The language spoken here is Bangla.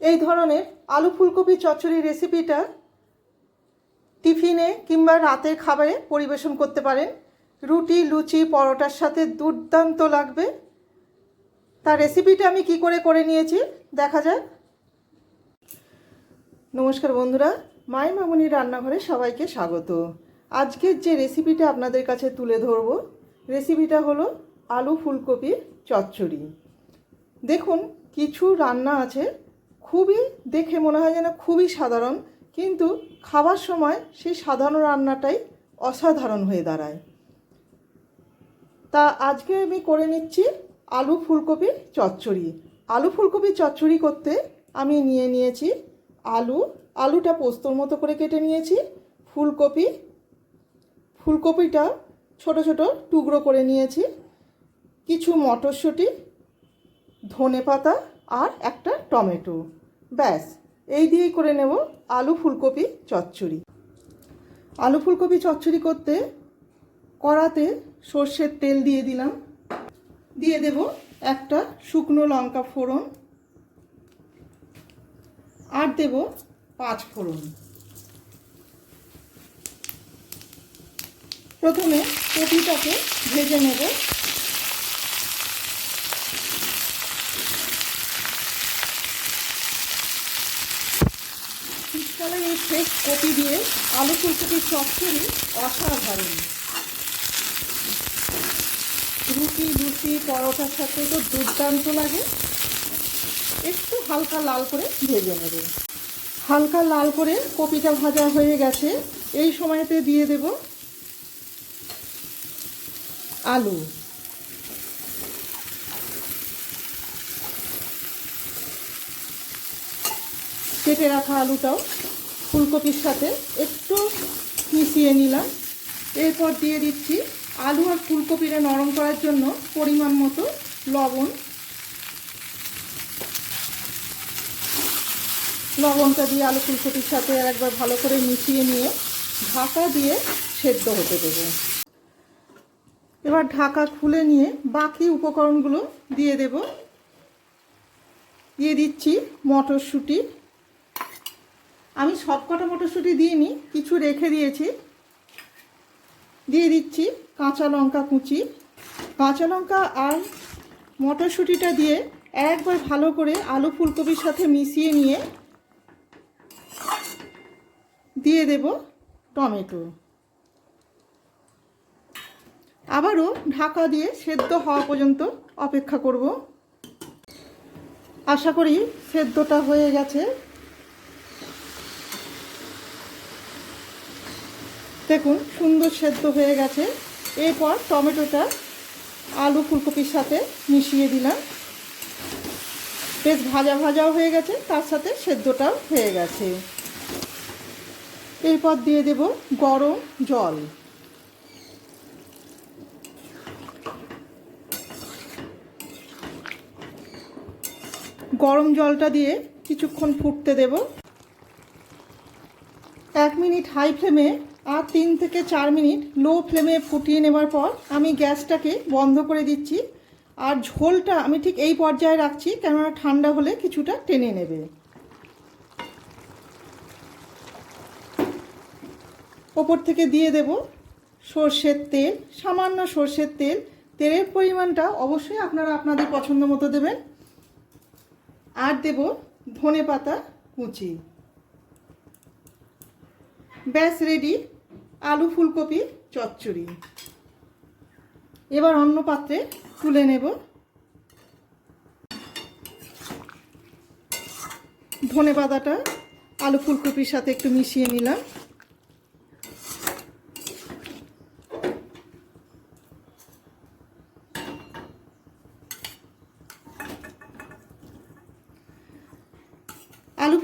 এই ধরনের আলু ফুলকপি চচ্চড়ি রেসিপিটা টিফিনে কিংবা রাতের খাবারে পরিবেশন করতে পারেন। রুটি, লুচি, পরোটার সাথে দুর্দান্ত লাগবে। তার রেসিপিটা আমি কি করে করে নিয়েছি, দেখা যাক। নমস্কার বন্ধুরা মায়ের মামুনি রান্নাঘরে সবাইকে স্বাগত। আজকের যে রেসিপিটা আপনাদের কাছে তুলে ধরব রেসিপিটা হলো আলু ফুলকপির চচ্চড়ি। দেখুন, কিছু রান্না আছে খুবই দেখে মনে হয় যেন খুবই সাধারণ, কিন্তু খাবার সময় সেই সাধারণ রান্নাটাই অসাধারণ হয়ে দাঁড়ায়। তা আজকে আমি করে নিচ্ছি আলু ফুলকপি চচ্চড়ি। আলু ফুলকপি চচ্চড়ি করতে আমি নিয়ে নিয়েছি আলু। আলুটা পোস্তর মতো করে কেটে নিয়েছি। ফুলকপি, ফুলকপিটা ছোট ছোট টুকরো করে নিয়েছি। কিছু মটরশুঁটি ধনে পাতা আর একটা টমেটো। ব্যাস, এই দিয়েই করে নেব আলু ফুলকপি চচ্চড়ি। আলু ফুলকপি চচ্চড়ি করতে কড়াতে সর্ষের তেল দিয়ে দিলাম। দিয়ে দেব একটা শুকনো লঙ্কা ফোড়ন। আর দেব পাঁচ ফোড়ন। প্রথমে কপিটাকে ভেজে নেব। শীতকালে এই ফ্রেশ কপি দিয়ে, আলু ফুলকপির চচ্চড়ি অসাধারণ। রুটি লুচি পরোটার সাথে তো দুর্দান্ত লাগে। একটু হালকা লাল করে ভেজে নেব। হালকা লাল করে কপিটা ভাজা হয়ে গেছে। এই সময়তে দিয়ে দেব আলু। কেটে রাখা আলুটাও ফুলকপির সাথে একটু মিশিয়ে নিলাম। এরপর দিয়ে দিচ্ছি আলু আর ফুলকপিটা নরম করার জন্য পরিমাণ মতো লবণ। লবণটা দিয়ে আলু ফুলকপির সাথে আর একবার ভালো করে মিশিয়ে নিয়ে ঢাকা দিয়ে সেদ্ধ হতে দেবো। এবার ঢাকা খুলে নিয়ে বাকি উপকরণগুলো দিয়ে দেব। দিয়ে দিচ্ছি মটরশুঁটি আমি সবকটা মটরশুঁটি দিইনি, কিছু রেখে দিয়েছি। দিয়ে দিচ্ছি কাঁচা লঙ্কা কুচি। কাঁচা লঙ্কা আর মটরশুঁটিটা দিয়ে একবার ভালো করে আলু ফুলকপির সাথে মিশিয়ে নিয়ে দিয়ে দেব টমেটো। আবারও ঢাকা দিয়ে সেদ্ধ হওয়া পর্যন্ত অপেক্ষা করব। আশা করি সেদ্ধটা হয়ে গেছে। দেখুন, সুন্দর সেদ্ধ হয়ে গেছে। এরপর টমেটোটা আলু ফুলকপির সাথে মিশিয়ে দিলাম। বেশ ভাজা ভাজাও হয়ে গেছে, তার সাথে সেদ্ধটাও হয়ে গেছে। এরপর দিয়ে দেব গরম জল। গরম জলটা দিয়ে কিছুক্ষণ ফুটতে দেব। এক মিনিট হাই ফ্লেমে আর তিন থেকে চার মিনিট লো ফ্লেমে ফুটিয়ে নেবার পর আমি গ্যাসটাকে বন্ধ করে দিচ্ছি। আর ঝোলটা আমি ঠিক এই পর্যায়ে রাখছি, কেননা ঠান্ডা হলে কিছুটা টেনে নেবে। ওপর থেকে দিয়ে দেব সর্ষের তেল, সামান্য সর্ষের তেল। তেলের পরিমাণটা অবশ্যই আপনারা আপনাদের পছন্দ মতো দেবেন। আর দেব ধনে পাতা কুচি। ব্যাস রেডি আলু, ফুলকপি, চচ্চড়ি। এবার অন্য পাত্রে তুলে নেব। ধনে পাতাটা আলু, ফুলকপির সাথে একটু মিশিয়ে নিলাম আলু